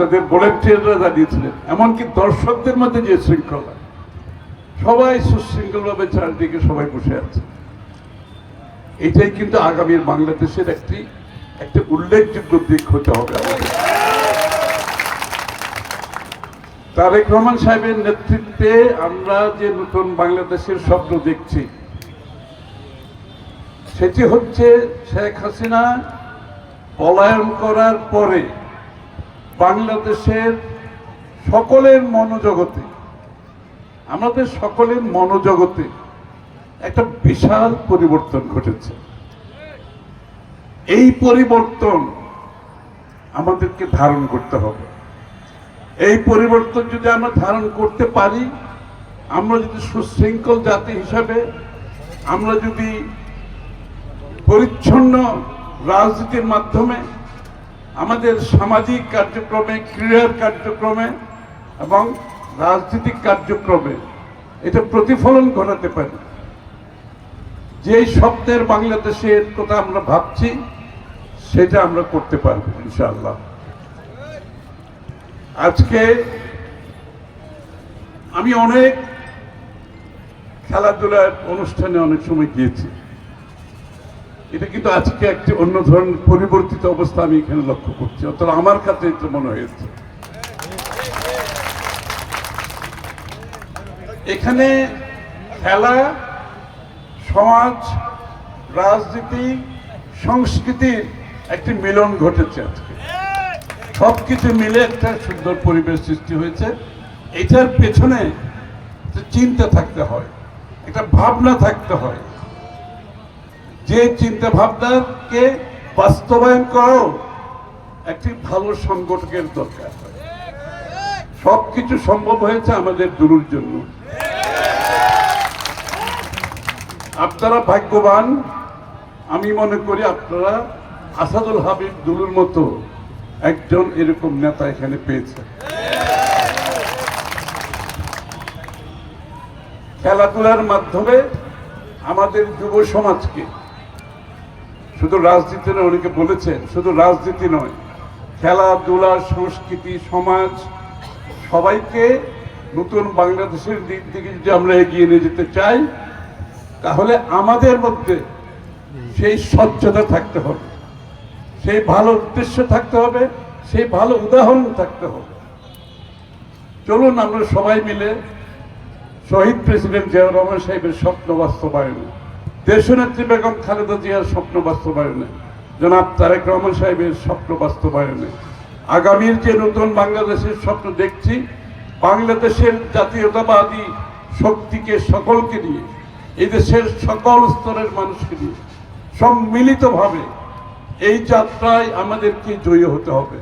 আপনাদের ভলেন্টিয়াররা দাঁড়িয়েছিলেন এমনকি দর্শকদের মধ্যে যে শৃঙ্খলা, সবাই সুশৃঙ্খলভাবে চারদিকে সবাই বসে আছে এটাই কিন্তু আগামীর বাংলাদেশের একটি, একটা উল্লেখযোগ্য দিক হতে হবে। তারেক রহমান সাহেবের নেতৃত্বে আমরা যে নতুন বাংলাদেশের স্বপ্ন দেখছি, সেটি হচ্ছে শেখ হাসিনা পলায়ন করার পরে বাংলাদেশের সকলের মনোজগতে, আমাদের সকলের মনোজগতে একটা বিশাল পরিবর্তন ঘটেছে। এই পরিবর্তন আমাদেরকে ধারণ করতে হবে। এই পরিবর্তন যদি আমরা ধারণ করতে পারি, আমরা যদি সুশৃঙ্খল জাতি হিসাবে, আমরা যদি পরিচ্ছন্ন রাজনীতির মাধ্যমে আমাদের সামাজিক কার্যক্রমে, ক্রীড়ার কার্যক্রমে এবং রাজনৈতিক কার্যক্রমে এটা প্রতিফলন ঘটাতে পারি। যে স্বপ্নের বাংলাদেশের কথা আমরা ভাবছি, সেটা আমরা করতে পারব ইনশাআল্লাহ। আজকে আমি অনেক খেলাধুলার অনুষ্ঠানে অনেক সময় গিয়েছি। এটা কিন্তু আজকে একটি অন্য ধরনের পরিবর্তিত অবস্থা আমি এখানে লক্ষ্য করছি। অর্থাৎ আমার কাছে এটা মনে হয়েছে। এখানে খেলা, সমাজ, রাজনীতি, সংস্কৃতির একটি মিলন ঘটেছে আজকে। সবকিছু মিলে একটা সুন্দর পরিবেশ সৃষ্টি হয়েছে। এটার পেছনে চিন্তা থাকতে হয়, একটা ভাবনা থাকতে হয়। যে চিন্তা ভাবনাকে বাস্তবায়ন করো, একটি ভালো সংগঠকের দরকার। সবকিছু সম্ভব হয়েছে আমাদের দুরুর জন্য। আপনারা ভাগ্যবান, আমি মনে করি আপনারা আসাদুল হাবিব দুলুর মতো একজন এরকম নেতা এখানে পেয়েছে খেলাধুলার মাধ্যমে আমাদের যুব সমাজকে শুধু রাজনীতি নয় অনেকে বলেছেন, শুধু রাজনীতি নয়, খেলাধুলা, সংস্কৃতি, সমাজ, সবাইকে নতুন বাংলাদেশের দিক থেকে যদি আমরা এগিয়ে নিয়ে যেতে চাই, তাহলে আমাদের মধ্যে সেই স্বচ্ছতা থাকতে হবে, সেই ভালো উদ্দেশ্য থাকতে হবে, সেই ভালো উদাহরণ থাকতে হবে। চলুন আমরা সবাই মিলে শহীদ প্রেসিডেন্ট জিয়াউর রহমান সাহেবের স্বপ্ন বাস্তবায়নে দেশনেত্রী বেগম খালেদা জিয়ার স্বপ্ন বাস্তবায়নে, জনাব তারেক রহমান সাহেবের স্বপ্ন বাস্তবায়নে, আগামীর যে নতুন বাংলাদেশের স্বপ্ন দেখছি, বাংলাদেশের জাতীয়তাবাদী শক্তিকে সকলকে নিয়ে এই দেশের সকল স্তরের মানুষকে নিয়ে, সম্মিলিতভাবে এই যাত্রায় আমাদেরকে জয়ী হতে হবে।